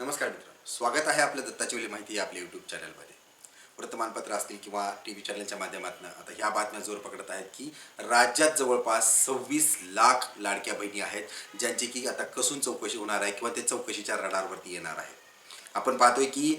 नमस्कार मित्रांनो. स्वागत आहे आपल्या दत्ताची माहिती या आपल्या यूट्यूब चॅनलमध्ये वर्तमानपत्र असतील किंवा टी व्ही चॅनलच्या माध्यमातून आता ह्या बातम्या जोर पकडत आहेत की राज्यात जवळपास सव्वीस लाख लाडक्या बहिणी आहेत ज्यांची की आता कसून चौकशी होणार आहे किंवा ते चौकशीच्या रडारवरती येणार आहे आपण पाहतोय की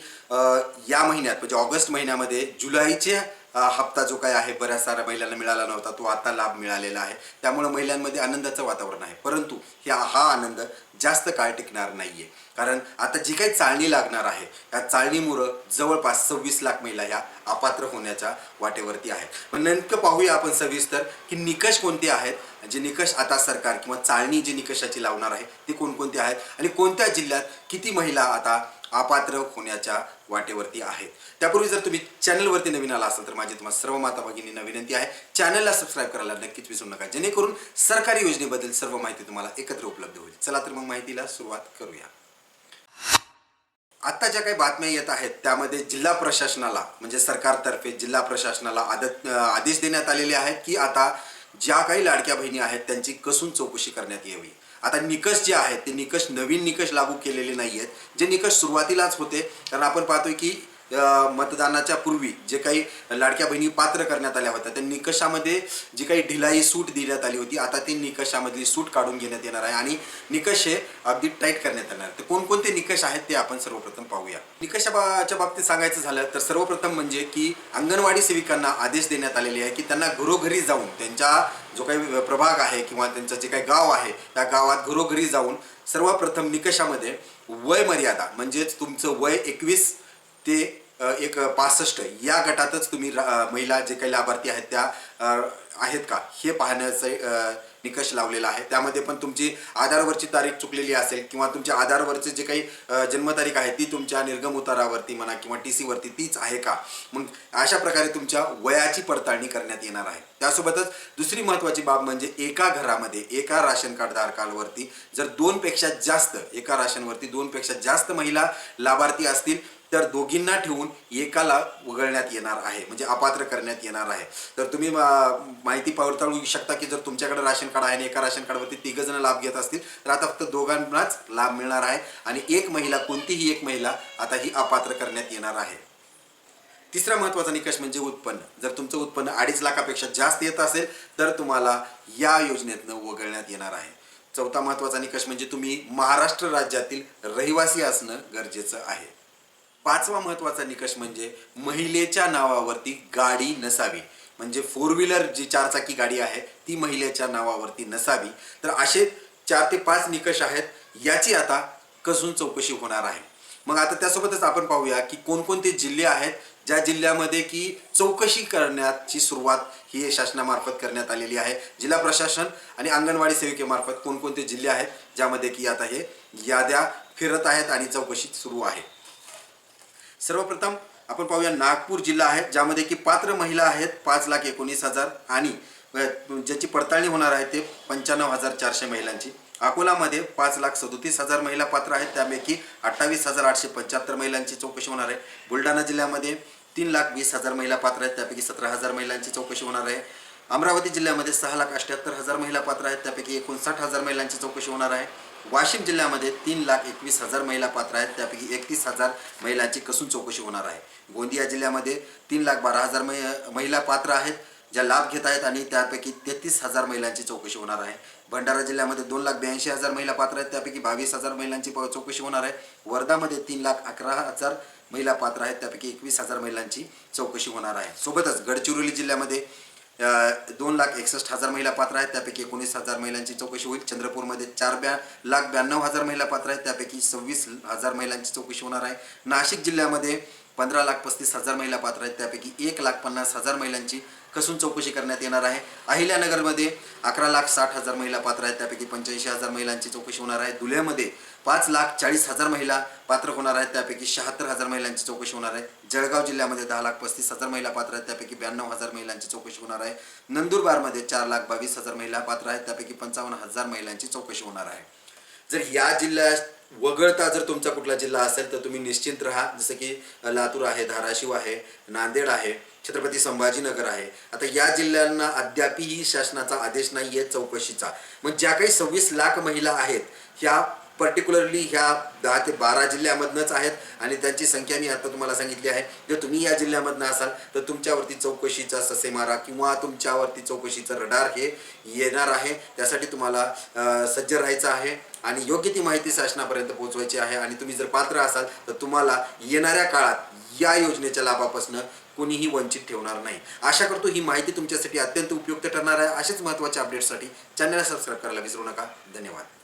या महिन्यात म्हणजे ऑगस्ट महिन्यामध्ये जुलैचे हप्ता जो काय आहे बऱ्याच साऱ्या महिलांना मिळाला नव्हता तो आता लाभ मिळालेला आहे. त्यामुळे महिलांमध्ये आनंदाचं वातावरण आहे. परंतु ह्या हा आनंद जास्त काळ टिकणार नाहीये. कारण आता जी काही चाळणी लागणार आहे त्या चाळणीमुळं जवळपास सव्वीस लाख महिला ह्या अपात्र होण्याच्या वाटेवरती आहेत. मग नेमकं पाहूया आपण सविस्तर की निकष कोणते आहेत? जे निकष आता सरकार किंवा चाळणी जी निकषाची लावणार आहे ते कोणकोणते आहेत? आणि कोणत्या जिल्ह्यात किती महिला आता अपात्र होण्याच्या वाटेवरती आहेत. त्यापूर्वी जर तुम्ही चॅनलवरती नवीन आला असाल तर माझी तुम्हाला सर्व माता भगिनींना विनंती आहे. चॅनलला सबस्क्राईब करायला नक्कीच विसरू नका. जेणेकरून सरकारी योजनेबद्दल सर्व माहिती तुम्हाला एकत्र उपलब्ध होईल. चला तर मग माहितीला सुरुवात करूया. आता ज्या काही बातम्या येत आहेत त्यामध्ये जिल्हा प्रशासनाला म्हणजे सरकारतर्फे जिल्हा प्रशासनाला आदत आदेश देण्यात आलेले आहेत की आता ज्या काही लाडक्या बहिणी आहेत त्यांची कसून चौकशी करण्यात यावी? आता निकष जे आहेत ते निकष नवीन निकष लागू केलेले नाही आहेत जे निकष सुरुवातीलाच होते कारण आपण पाहतोय की मतदानाच्या पूर्वी जे काही लाडक्या बहिणी पात्र करण्यात आल्या होत्या त्या निकषामध्ये जी काही ढिलाई सूट देण्यात आली होती आता ती निकषामधली सूट काढून घेण्यात येणार आहे आणि निकष हे अगदी टाईट करण्यात येणार ते कोणकोणते निकष आहेत ते आपण सर्वप्रथम पाहूया. निकषाच्या बाबतीत सांगायचं झालं तर सर्वप्रथम म्हणजे की अंगणवाडी सेविकांना आदेश देण्यात आलेले आहे की त्यांना घरोघरी जाऊन त्यांच्या जो काही प्रभाग आहे किंवा त्यांचं जे काही गाव आहे त्या गावात घरोघरी जाऊन सर्वप्रथम निकषामध्ये वय मर्यादा म्हणजेच तुमचं वय एकवीस ते एक पासष्ट या गटातच तुम्ही रा- महिला जे काही लाभार्थी आहेत त्या आहेत का? हे पाहण्याचे निकष लावलेला आहे. त्यामध्ये पण तुमची आधारवरची तारीख चुकलेली असेल किंवा तुमच्या आधारवरचे जे काही जन्मतारीख आहे ती तुमच्या निर्गम उतारावरती म्हणा किंवा टी सीवरती तीच आहे का? मग अशा प्रकारे तुमच्या वयाची पडताळणी करण्यात येणार आहे. त्यासोबतच दुसरी महत्त्वाची बाब म्हणजे एका घरामध्ये एका राशन कार्ड धारकांवरती जर दोनपेक्षा जास्त एका राशनवरती दोनपेक्षा जास्त महिला लाभार्थी असतील तर दोघींना ठेवून एकाला वगळण्यात येणार आहे म्हणजे अपात्र करण्यात येणार आहे. तर तुम्ही माहिती पडताळू शकता की जर तुमच्याकडे राशन कार्ड आहे आणि एका राशन कार्डवरती तिघ जण लाभ घेत असतील तर आता फक्त दोघांनाच लाभ मिळणार आहे आणि एक महिला कोणतीही एक महिला आता ही अपात्र करण्यात येणार आहे. तिसरा महत्त्वाचा निकष म्हणजे उत्पन्न. जर तुमचं उत्पन्न अडीच लाखापेक्षा जास्त येत असेल तर तुम्हाला या योजनेतनं वगळण्यात येणार आहे. चौथा महत्त्वाचा निकष म्हणजे तुम्ही महाराष्ट्र राज्यातील रहिवासी असणं गरजेचं आहे. पाचवा महत्त्वाचा निकष म्हणजे महिलेच्या नावावरती गाडी नसावी. म्हणजे फोर व्हीलर जी चारचाकी गाडी आहे ती महिलेच्या नावावरती नसावी. तर असे चार ते पाच निकष आहेत याची आता कसून चौकशी होणार आहे. मग आता त्यासोबतच आपण पाहूया की कोणकोणते जिल्हे आहेत ज्या जिल्ह्यामध्ये की चौकशी करण्याची सुरुवात ही शासनामार्फत करण्यात आलेली आहे. जिल्हा प्रशासन आणि अंगणवाडी सेविकेमार्फत कोणकोणते जिल्हे आहेत ज्यामध्ये की आता हे याद्या फिरत आहेत आणि चौकशी सुरू आहे. सर्वप्रथम आपण पाहूया नागपूर जिल्हा आहे ज्यामध्ये की पात्र महिला आहेत पाच लाख एकोणीस हजार आणि ज्याची पडताळणी होणार आहे ते पंच्याण्णव हजार चारशे महिलांची. अकोलामध्ये पाच लाख सदोतीस हजार महिला पात्र आहेत त्यापैकी अठ्ठावीस हजार आठशे पंच्याहत्तर महिलांची चौकशी होणार आहे. बुलढाणा जिल्ह्यामध्ये तीन लाख वीस हजार महिला पात्र आहेत त्यापैकी सतरा हजार महिलांची चौकशी होणार आहे. अमरावती जिल्ह्यामध्ये सहा लाख अठ्याहत्तर हजार महिला पात्र आहेत त्यापैकी एकोणसाठ हजार महिलांची चौकशी होणार आहे. वाशिम जिल्ह्यामध्ये तीन लाख एकवीस हजार महिला पात्र आहेत. त्यापैकी एकतीस हजार महिलांची कसून चौकशी होणार आहे. गोंदिया जिल्ह्यामध्ये तीन लाख बारा हजार महि- महिला पात्र आहेत ज्या लाभ घेत आहेत आणि त्यापैकी तेहतीस हजार महिलांची चौकशी होणार आहे. भंडारा जिल्ह्यामध्ये दोन लाख ब्याऐंशी हजार महिला पात्र आहेत. त्यापैकी बावीस हजार महिलांची चौकशी होणार आहे. वर्धामध्ये तीन लाख अकरा हजार महिला पात्र आहेत. त्यापैकी एकवीस हजार महिलांची चौकशी होणार आहे. सोबतच गडचिरोली जिल्ह्यामध्ये दोन लाख एकसष्ट हजार महिला पात्र आहेत. त्यापैकी एकोणीस हजार महिलांची चौकशी होईल. चंद्रपूरमध्ये चार ब्या लाख ब्याण्णव हजार महिला पात्र आहेत. त्यापैकी सव्वीस हजार महिलांची चौकशी होणार आहे. नाशिक जिल्ह्यामध्ये पंधरा लाख पस्तीस हजार महिला पात्र आहेत. त्यापैकी एक लाख पन्नास हजार महिलांची कसून चौकशी करण्यात येणार आहे. अहिल्यानगरमध्ये अकरा लाख साठ हजार महिला पात्र आहेत. त्यापैकी पंच्याऐंशी हजार महिलांची चौकशी होणार आहे. धुळ्यामध्ये पाच लाख चाळीस हजार महिला पात्र होणार आहेत. त्यापैकी शहात्तर हजार महिलांची चौकशी होणार आहे. जळगाव जिल्ह्यामध्ये दहा लाख पस्तीस हजार महिला पात्र आहेत. त्यापैकी ब्याण्णव हजार महिलांची चौकशी होणार आहे. नंदुरबारमध्ये चार लाख बावीस हजार महिला पात्र आहेत. त्यापैकी पंचावन्न हजार महिलांची चौकशी होणार आहे. जर या जिल्ह्यात वगळता जर तुमचा कुठला जिल्हा असेल तर तुम्ही निश्चिंत राहा. जसं की लातूर आहे धाराशिव आहे नांदेड आहे छत्रपती संभाजीनगर आहे. आता या जिल्ह्यांना अद्यापही शासनाचा आदेश नाही आहे चौकशीचा. मग ज्या काही सव्वीस लाख महिला आहेत ह्या पर्टिक्युलरली ह्या दहा ते बारा जिल्ह्यामधनंच आहेत आणि त्यांची संख्या मी आता तुम्हाला सांगितली आहे. जर तुम्ही या जिल्ह्यामधनं असाल तर तुमच्यावरती चौकशीचा ससेमारा किंवा तुमच्यावरती चौकशीचं रडार हे येणार आहे. त्यासाठी तुम्हाला सज्ज राहायचं आहे आणि योग्य ती माहिती शासनापर्यंत पोहोचवायची आहे. आणि तुम्ही जर पात्र असाल तर तुम्हाला येणाऱ्या काळात या योजनेच्या लाभापासून कोणीही वंचित ठेवणार नाही. आशा करतो ही माहिती तुमच्यासाठी अत्यंत उपयुक्त ठरणार आहे. असेच महत्त्वाच्या अपडेट्ससाठी चॅनलला सबस्क्राईब करायला विसरू नका. धन्यवाद.